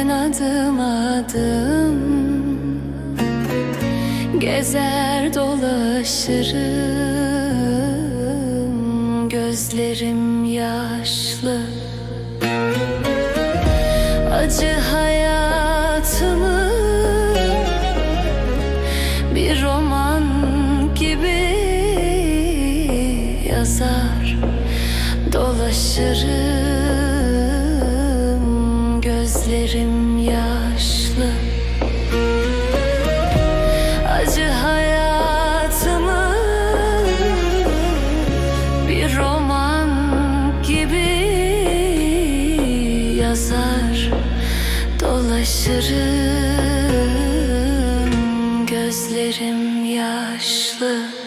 ben adım adım Gezer dolaşırım Gözlerim yaşlı Acı hayal gözlerim yaşlı. Acı hayatımı bir roman gibi yazar. Dolaşırım gözlerim yaşlı.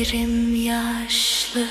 gözlerim yaşlı.